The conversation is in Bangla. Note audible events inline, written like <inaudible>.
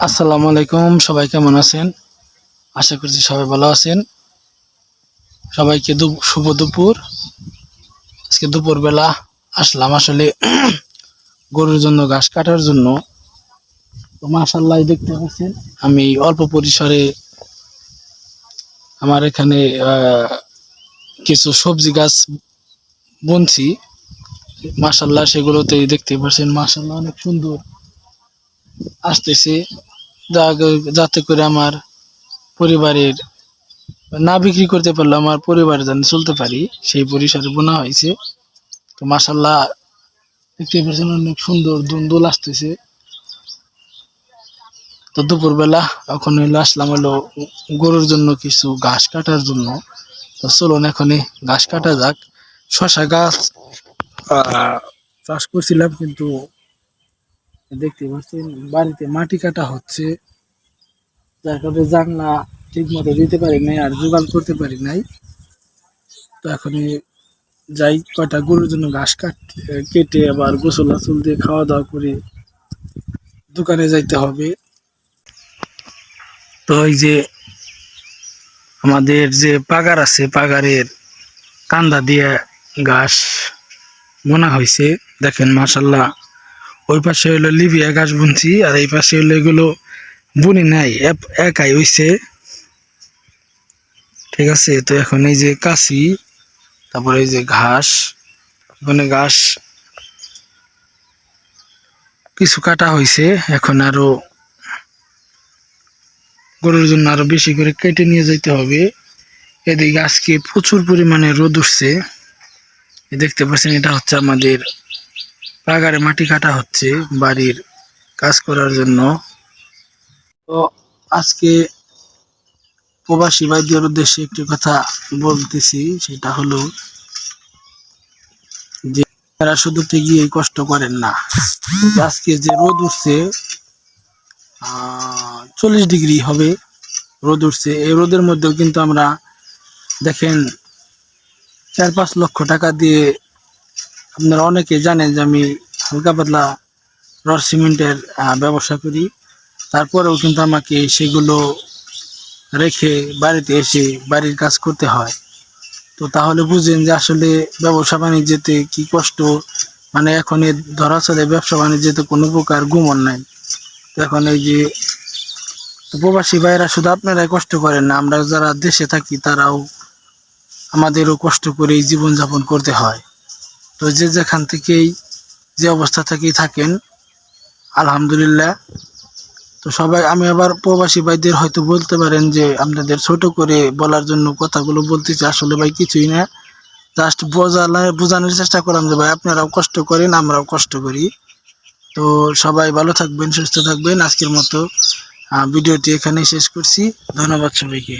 আসসালামু আলাইকুম, সবাই কেমন আছেন? আশা করছি সবাই ভালো আছেন। সবাইকে শুভ দুপুর। আজকে দুপুরবেলা আসলাম আসলে <clears throat> গরুর জন্য ঘাস কাটার জন্য। তো মাশাল্লাহ দেখতে পাচ্ছেন, আমি অল্প পরিসরে আমার এখানে কিছু সবজি গাছ বুনছি। মাশাল্লাহ সেগুলোতে দেখতে পাচ্ছেন মাশাল্লাহ অনেক সুন্দর। আসতেছে। যাতে করে আমার পরিবারের না বিক্রি করতে পারলে আমার পরিবার যেন চলতে পারি, সেই পরিসরে বোনা হয়েছে। তো মাসাল্লাহ দেখতে পাচ্ছেন অনেক সুন্দর দুন্দুল আসতেছে। তো দুপুরবেলা এখন হইল আসলাম হলো গরুর জন্য কিছু ঘাস কাটার জন্য। তো চলুন এখনই ঘাস কাটা যাক। শশা গাছ চাষ করছিলাম কিন্তু দেখতে পাচ্ছেন, বাড়িতে মাটি কাটা হচ্ছে। যার কারণে জানলা ঠিক মতো দিতে পারি নাই আর জোগাড় করতে পারি নাই। তো এখন যাই, কয়টা গরুর জন্য ঘাস কাট, কেটে আবার গোসল আসল দিয়ে খাওয়া দাওয়া করে দোকানে যাইতে হবে। তো ওই যে আমাদের যে পাগার আছে, পাগারের কান্দা দিয়ে ঘাস বোনা হয়েছে। দেখেন মাসাল্লাহ ওই পাশে হইল লিবিয়া গাছ বুনছি আর এই পাশে হইল এগুলো বুনি নাই একাই হইছে। ঠিক আছে, তো এখন এই যে কাশি, তারপরে এই যে ঘাস, এখানে ঘাস কিছু কাটা হয়েছে এখন আরও গরুর জন্য আরও বেশি করে কেটে নিয়ে যেতে হবে। এদিকে আজকে প্রচুর পরিমাণে রোদ উঠছে। দেখতে পাচ্ছেন, এটা হচ্ছে আমাদের পাগারে মাটি কাটা হচ্ছে বাড়ির কাজ করার জন্য। তো আজকে প্রবাসী ভাইদের উদ্দেশ্যে একটি কথা বলতেছি, সেটা হলো যে তারা শুধু গিয়ে কষ্ট করেন না। আজকে যে রোদ উঠছে চল্লিশ ডিগ্রি হবে রোদ উঠছে। এই রোদের মধ্যেও কিন্তু আমরা দেখেন চার পাঁচ লক্ষ টাকা দিয়ে আপনারা অনেকে জানেন যে আমি হালকা পাতলা রড সিমেন্টের ব্যবসা করি। তারপরেও কিন্তু আমাকে সেগুলো রেখে বাড়িতে এসে বাড়ির কাজ করতে হয়। তো তাহলে বুঝেন যে আসলে ব্যবসা বাণিজ্যতে কি কষ্ট? মানে এখন এ ধরা চলে ব্যবসা বাণিজ্যতে কোনো প্রকার গুমন নাই। তো এখন এই যে তো প্রবাসী ভাইরা শুধু আপনারাই কষ্ট করেন না, আমরা যারা দেশে থাকি তারাও আমাদেরও কষ্ট করে জীবনযাপন করতে হয়। তো যে যেখান থেকেই যে অবস্থা থেকেই থাকেন, আলহামদুলিল্লাহ। তো সবাই, আমি আবার প্রবাসী ভাইদের হয়তো বলতে পারেন যে, আপনাদের ছোট করে বলার জন্য কথাগুলো বলতেছি, আসলে ভাই কিছুই না। জাস্ট বোঝালে, বোঝানোর চেষ্টা করলাম যে, ভাই আপনারাও কষ্ট করেন, আমরাও কষ্ট করি। তো সবাই ভালো থাকবেন, সুস্থ থাকবেন। আজকের মতো ভিডিওটি এখানেই শেষ করছি। ধন্যবাদ সবাইকে।